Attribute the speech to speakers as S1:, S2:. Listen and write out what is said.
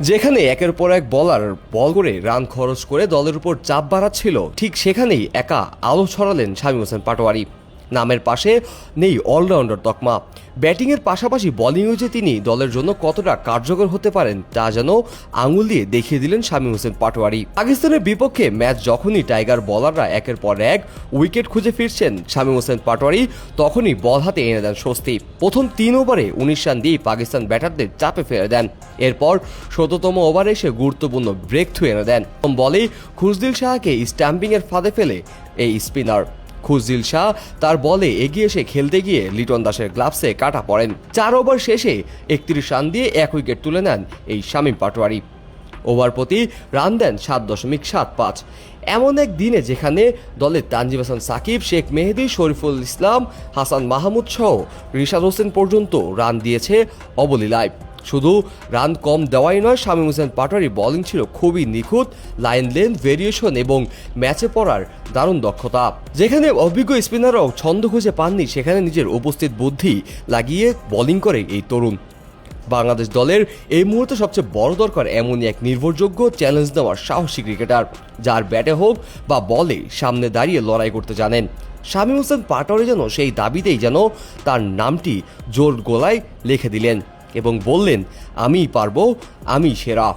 S1: যেখানে একের পর এক বলার বল করে রান খরচ করে দলের উপর চাপ বাড়াচ্ছিল, ঠিক সেখানেই একা আলো ছড়ালেন শামীম হোসেন পাটোয়ারি। নামের পাশে নেই অলরাউন্ডার তকমা। ব্যাটিংয়ের পাশাপাশি বোলিংও যে তিনি, দলের জন্য কতটা কার্যকর হতে পারেন তা যেন আঙুল দিয়ে দেখিয়ে দিলেন শামীম হোসেন পাটোয়ারি। পাকিস্তানের বিপক্ষে ম্যাচ যখনই টাইগার বলাররা একের পর এক উইকেট খুঁজে ফিরছেন শামীম হোসেন পাটোয়ারি, তখনই বল হাতে এনে দেন স্বস্তি। প্রথম তিন ওভারে উনিশ রান দিয়ে পাকিস্তান ব্যাটারদের চাপে ফেলে দেন। এরপর শততম ওভারে এসে গুরুত্বপূর্ণ ব্রেক থ্রু এনে দেন। বলেই খুজদিল শাহকে স্ট্যাম্পিংয়ের ফাঁদে ফেলে এই স্পিনার খুজদিল শাহ তার বলে এগিয়ে এসে খেলতে গিয়ে লিটন দাসের গ্লাভসে কাটা পড়েন। চার ওভার শেষে একত্রিশ রান দিয়ে এক উইকেট তুলে নেন এই শামীম পাটোয়ারি। ওভার প্রতি রান দেন সাত দশমিক সাত পাঁচ। এমন এক দিনে যেখানে দলের তানজিম হাসান সাকিব, শেখ মেহেদি, শরীফুল ইসলাম, হাসান মাহমুদ সহ রিশাদ হোসেন পর্যন্ত রান দিয়েছে অবলীলায় শুধু রান কম দেওয়াই নয়, শামীম হোসেন পাটোয়ারি বোলিং ছিল খুবই নিখুঁত লাইন লেন ভেরিয়েশন এবং ম্যাচে পড়ার দারুণ দক্ষতা। যেখানে অভিজ্ঞ স্পিনাররাও ছন্দ খুঁজে পাননি, সেখানে নিজের উপস্থিত বুদ্ধি লাগিয়ে বোলিং করে এই তরুণ। বাংলাদেশ দলের এই মুহূর্তে সবচেয়ে বড় দরকার এমনই এক নির্ভরযোগ্য চ্যালেঞ্জ দেওয়ার সাহসী ক্রিকেটার যার ব্যাটে হোক বা বলে সামনে দাঁড়িয়ে লড়াই করতে জানেন। শামীম হোসেন পাটোয়ারি যেন সেই দাবিতেই যেন তার নামটি জোর গোলায় লিখে দিলেন এবং বললেন, আমিই পারব আমি সেরা।